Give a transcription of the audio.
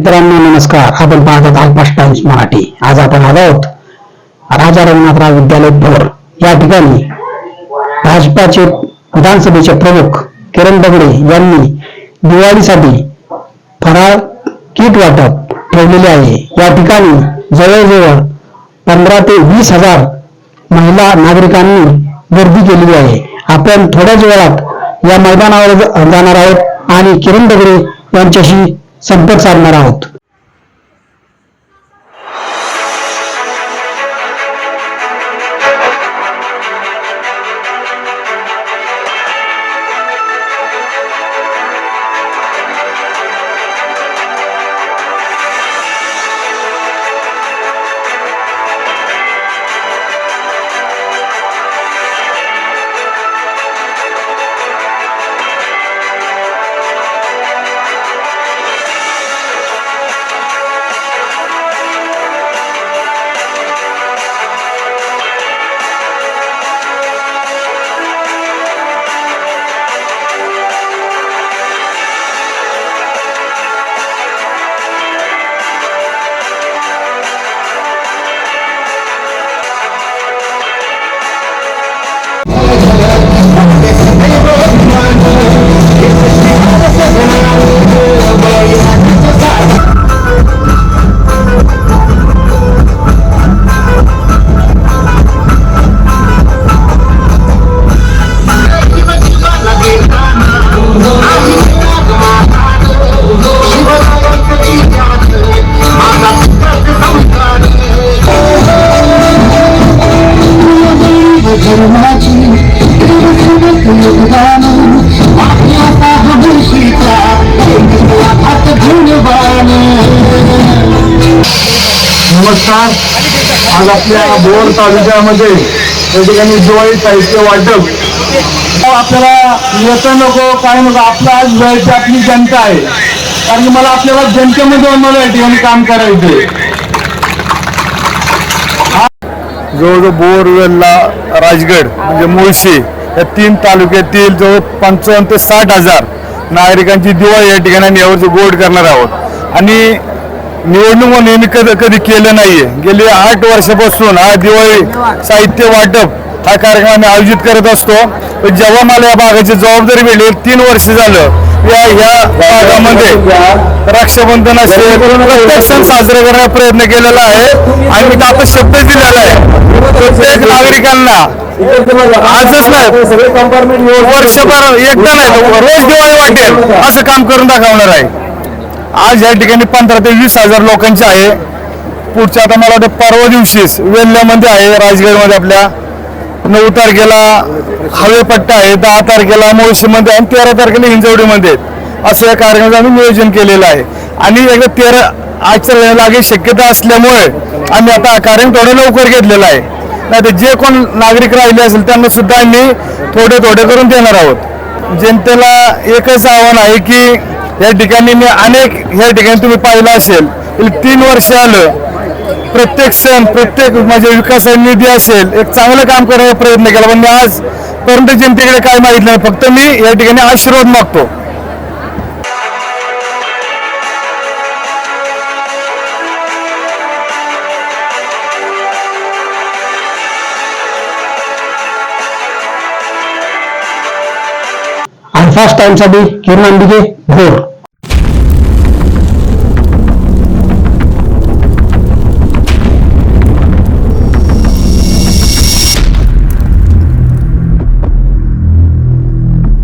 मित्रांनो नमस्कार. आपण पाहतात आल्पास टाइम्स मराठी. आज आपण आलो आहोत राजा रघुनाथराव विद्यालय भोर. या ठिकाणी भाजपाचे विधानसभेचे प्रमुख किरण दगडे यांनी दिवाळीसाठी फराळ किट वाटप ठेवलेले आहे. या ठिकाणी जवळजवळ पंधरा ते वीस हजार महिला नागरिकांनी गर्दी केलेली आहे. आपण थोड्याच वेळात या मैदानावर जाणार आहोत आणि किरण दगडे यांच्याशी संपर्क साधणार आहोत. नमस्कार. आज आपल्या बोर तालुक्यामध्ये या ठिकाणी दिवाळी साहित्य वाटप. आपल्याला येतं नको काय नको आपला आज वेळची आपली जनता आहे. कारण की मला आपल्याला जनतेमध्ये मला या ठिकाणी काम करायचे जवळजवळ बोरवेलला राजगड म्हणजे मुळशी. या तीन तालुक्यातील जवळ पंचावन्न ते साठ हजार नागरिकांची दिवाळी या ठिकाणी यावर गोड करणार आहोत. आणि निवडणूक नेहमी कधी कधी केलं नाहीये. गेली आठ वर्षापासून हा दिवाळी साहित्य वाटप हा कार्यक्रम आम्ही आयोजित करत असतो. पण जेव्हा मला या भागाची जबाबदारी मिळली तीन वर्ष झालं. या ह्या भागामध्ये रक्षाबंधन असेल प्रत्येक सण साजरा करण्याचा प्रयत्न केलेला आहे. आणि मी आता शब्द दिलेला आहे. प्रत्येक नागरिकांना आजच नाही. वर्षभर एकदा नाही रोज दिवाळी वाटेल. असं काम करून दाखवणार आहे. आज या ठिकाणी पंधरा ते वीस हजार लोकांचे आहे. पुढच्या आता मला वाटतं परवा दिवशीच वेल्ल्यामध्ये आहे राजगडमध्ये आपल्या नऊ तारखेला हवेपट्टा आहे दहा तारखेला मुळशीमध्ये आणि तेरा तारखेला हिंजवडीमध्ये. असं या कार्यक्रमाचं आम्ही नियोजन केलेलं आहे. आणि एकदा तेरा आजच्या लागे शक्यता असल्यामुळे आम्ही आता हा कार्यक्रम थोडं लवकर घेतलेला आहे. नाही तर जे कोण नागरिक राहिले असेल त्यांना सुद्धा आम्ही थोडे थोडे करून देणार आहोत. जनतेला एकच आव्हान आहे की या ठिकाणी मी अनेक या ठिकाणी तुम्ही पाहिलं असेल तीन वर्ष आलं प्रत्येक सण प्रत्येक म्हणजे विकास निधी असेल एक चांगलं काम करण्याचा प्रयत्न केला. पण मी आज पर्यंत जनतेकडे काय मागितलं नाही फक्त मी या ठिकाणी आशीर्वाद मागतो. अल्फास टाइमसाठी किरण अंबिके हो. भोर